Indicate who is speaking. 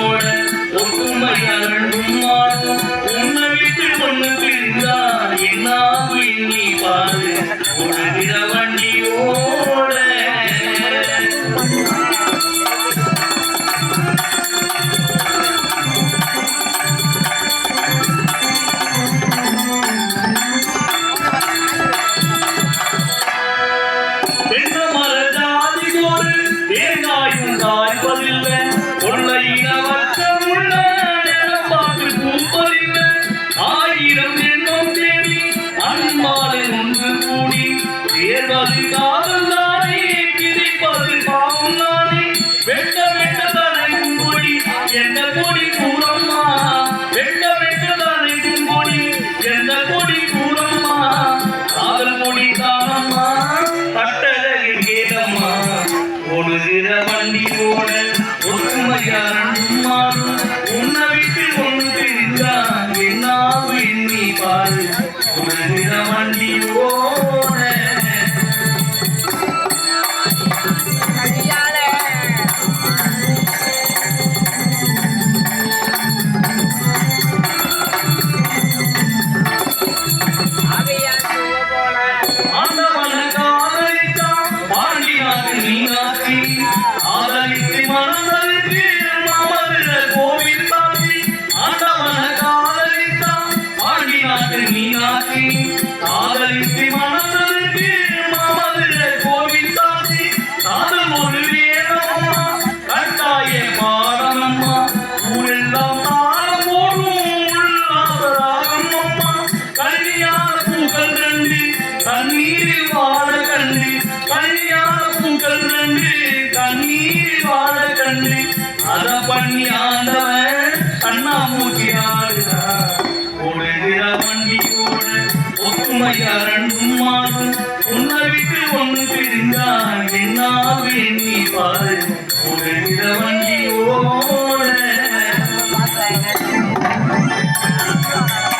Speaker 1: போல ஒப்புமை அருள் உன்னை விட்டு கொண்டு பிரிந்தார் என்ன மனித வண்டி ஓ மீனாட்சி மீனாட்சி ஆதரித்து உண்மையாரன் உன்னை விட்டு ஒன்று பிரிந்தான். என்னாவே நீ பாரு.